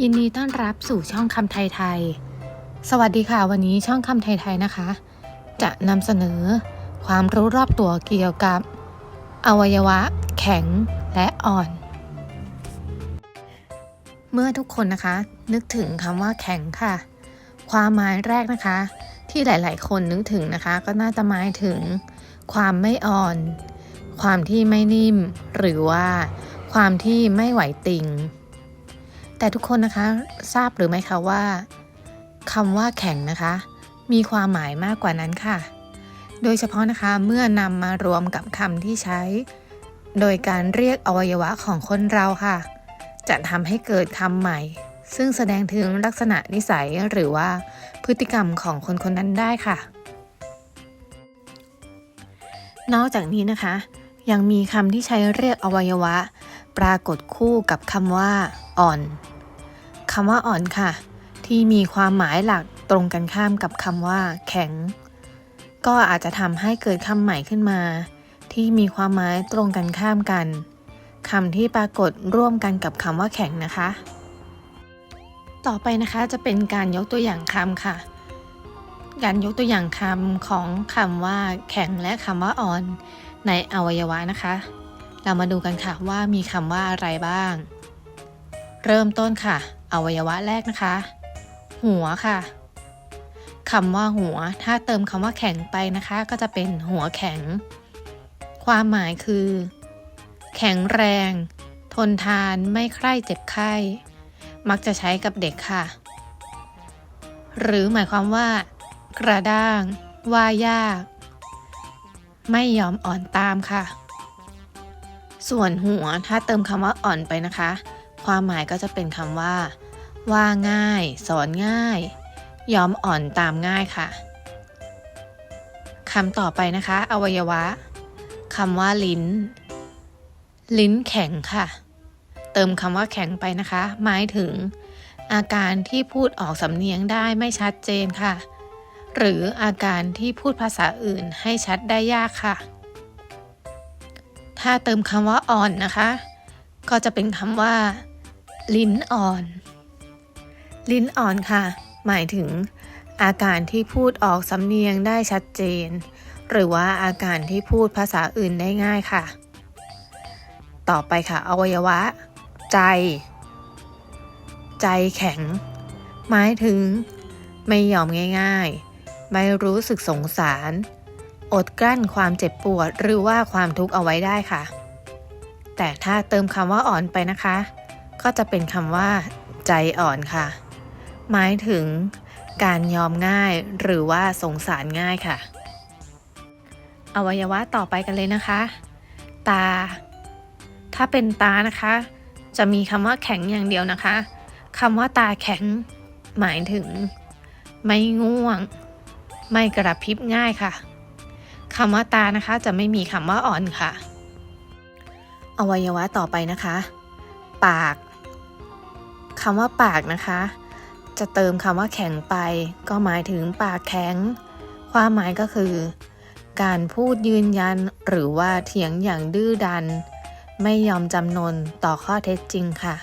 ยินดีต้อนรับสู่ช่องคำไทยไทย สวัสดีค่ะ วันนี้ช่องคำไทยไทยนะคะ จะนำเสนอความรู้รอบตัวเกี่ยวกับ อวัยวะ แข็งและอ่อน เมื่อทุกคนนะคะ นึกถึงคำว่าแข็งค่ะ ความหมายแรกนะคะ ที่หลาย ๆ คนนึกถึงนะคะ ก็น่าจะหมายถึง ความไม่อ่อน ความที่ไม่นิ่ม หรือว่า ความที่ไม่ไหวติง แต่ทุกคนนะคะทราบหรือไม่คะว่าคำว่าแข็งนะคะ มีความหมายมากกว่านั้นค่ะ โดยเฉพาะนะคะเมื่อนำมารวมกับคำที่ใช้ โดยการเรียกอวัยวะของคนเราค่ะ จะทำให้เกิดคำใหม่ ซึ่งแสดงถึงลักษณะนิสัยหรือว่าพฤติกรรมของคนคนนั้นได้ค่ะ นอกจากนี้นะคะ ยังมีคำที่ใช้เรียกอวัยวะ ปรากฏคู่กับคำว่า อ่อน คำว่าอ่อนค่ะ ที่มีความหมายหลักตรงกันข้ามกับคำว่า แข็ง ก็อาจจะทำให้เกิดคำใหม่ขึ้นมา ที่มีความหมายตรงกันข้ามกันคำที่ปรากฏร่วมกันกับคำว่าแข็งนะคะ ต่อไปนะคะจะเป็นการยกตัวอย่างคำค่ะ การยกตัวอย่างคำของคำว่า แข็งและคำว่าอ่อน ในอวัยวะนะคะ เรามาดูกันค่ะว่ามีคำว่าอะไรบ้าง เริ่มต้นค่ะ อวัยวะแรกนะคะ หัวค่ะคำว่าหัว ถ้าเติมคำว่าแข็งไปนะคะ ก็จะเป็นหัวแข็ง ความหมายคือ แข็งแรง ทนทานไม่ใคร่เจ็บไข้ มักจะใช้กับเด็กค่ะ หรือหมายความว่า กระด้าง ว่ายาก ไม่ยอมอ่อนตามค่ะ ส่วนหัวถ้าเติมคำว่าอ่อนไปนะคะ ความหมายก็จะเป็นคำว่า ว่าง่าย สอนง่าย ยอมอ่อนตามง่ายค่ะคำต่อไปนะคะ อวัยวะคำว่าลิ้น ลิ้นแข็งค่ะ เติมคำว่าแข็งไปนะคะ หมายถึง อาการที่พูดออกสำเนียงได้ไม่ชัดเจนค่ะ หรืออาการที่พูดภาษาอื่นให้ชัดได้ยากค่ะ ถ้าเติมคำว่าอ่อนนะคะ ก็จะเป็นคำว่า ลิ้นอ่อน ลิ้นอ่อนค่ะ หมายถึง อาการที่พูดออกสำเนียงได้ชัดเจน หรือว่าอาการที่พูดภาษาอื่นได้ง่ายค่ะ ต่อไปค่ะ อวัยวะ ใจ ใจแข็ง หมายถึง ไม่ยอมง่ายๆ ไม่รู้สึกสงสาร อดกลั้นความเจ็บปวดหรือว่าความทุกข์เอาไว้ได้ค่ะ แต่ถ้าเติมคำว่าอ่อนไปนะคะ ก็จะเป็นคำว่า ใจอ่อนค่ะ หมายถึงการยอมง่ายหรือว่าสงสารง่ายค่ะ อวัยวะต่อไปกันเลยนะคะ ตา ถ้าเป็นตานะคะ จะมีคำว่าแข็งอย่างเดียวนะคะคำว่าตาแข็ง หมายถึง ไม่ง่วง ไม่กระพริบง่ายค่ะคำว่าตานะคะจะไม่มีคำว่าอ่อนค่ะ อวัยวะต่อไปนะคะ ปาก คำว่าปากนะคะ จะเติมคำว่าแข็งไป ก็หมายถึงปากแข็ง ความหมายก็คือ การพูดยืนยันหรือว่าเถียงอย่างดื้อดัน ไม่ยอมจำนนต่อข้อเท็จจริงค่ะ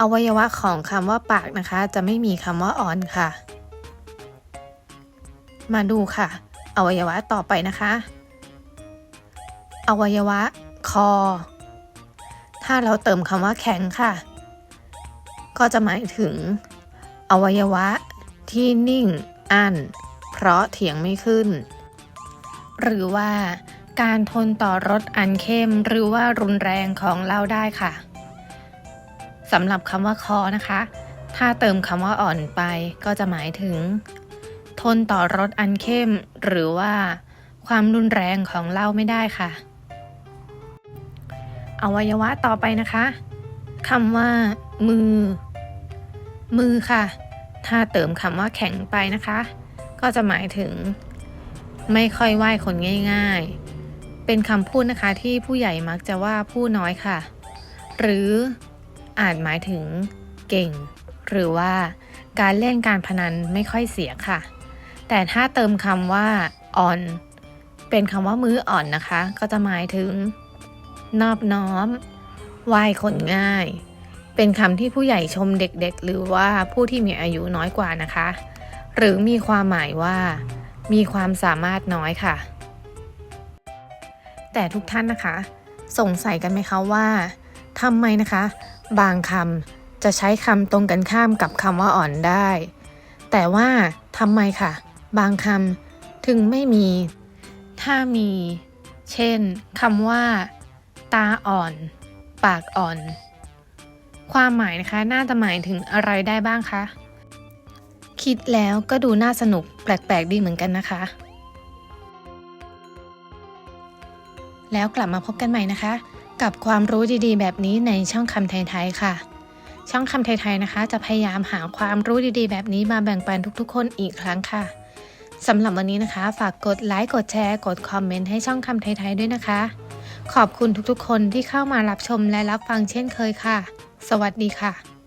อวัยวะของคำว่าปากนะคะ จะไม่มีคำว่าอ่อนค่ะ มาดูค่ะ อวัยวะต่อไปนะคะ อวัยวะคอถ้าเราเติมคำว่าแข็งค่ะ ก็จะหมายถึง อวัยวะที่นิ่งอั้นเพราะเถียงไม่ขึ้น หรือว่าการทนต่อรสอันเข้มหรือว่ารุนแรงของเหล้าได้ค่ะสำหรับคำว่าคอนะคะ ถ้าเติมคำว่าอ่อนไปก็จะหมายถึง ทนต่อรสอันเข้ม หรือว่า ความรุนแรงของเหล้าไม่ได้ค่ะ อวัยวะต่อไปนะคะคำว่า มือ มือค่ะ ถ้าเติมคำว่าแข็งไปนะคะ ก็จะหมายถึง ไม่ค่อยไหว้คนง่าย ๆ เป็นคำพูดนะคะที่ผู้ใหญ่มักจะว่าผู้น้อยค่ะ หรืออาจหมายถึง เก่ง หรือว่าการเล่นการพนันไม่ค่อยเสียค่ะ แต่ถ้าเติมคำว่าอ่อน เป็นคำว่ามืออ่อนนะคะ ก็จะหมายถึง นอบน้อมไหว้คนง่าย เป็นคำที่ผู้ใหญ่ชมเด็กๆ หรือว่าผู้ที่มีอายุน้อยกว่านะคะ หรือมีความหมายว่า มีความสามารถน้อยค่ะ แต่ทุกท่านนะคะ สงสัยกันไหมคะว่าทำไมนะคะ บางคำจะใช้คำตรงกันข้ามกับคำว่าอ่อนได้ แต่ว่าทำไมค่ะ บางคำถึงไม่มี ถ้ามี เช่นคำว่า ตาอ่อน ปากอ่อน ความหมายนะคะน่าจะหมายถึงอะไรได้บ้างคะ คิดแล้วก็ดูน่าสนุกแปลกๆดีเหมือนกันนะคะ แล้วกลับมาพบกันใหม่นะคะ กับความรู้ดีๆ แบบนี้ในช่องคำไทยๆค่ะ ช่องคำไทยๆนะคะ จะพยายามหาความรู้ดีๆ แบบนี้มาแบ่งปันทุกๆ คนอีกครั้งค่ะสำหรับวันนี้นะคะ ฝากกดไลค์กดแชร์ กดคอมเมนต์ให้ช่องคำไทยๆด้วยนะคะ ขอบคุณทุกๆ คนที่เข้ามารับชมและรับฟังเช่นเคยค่ะ สวัสดีค่ะ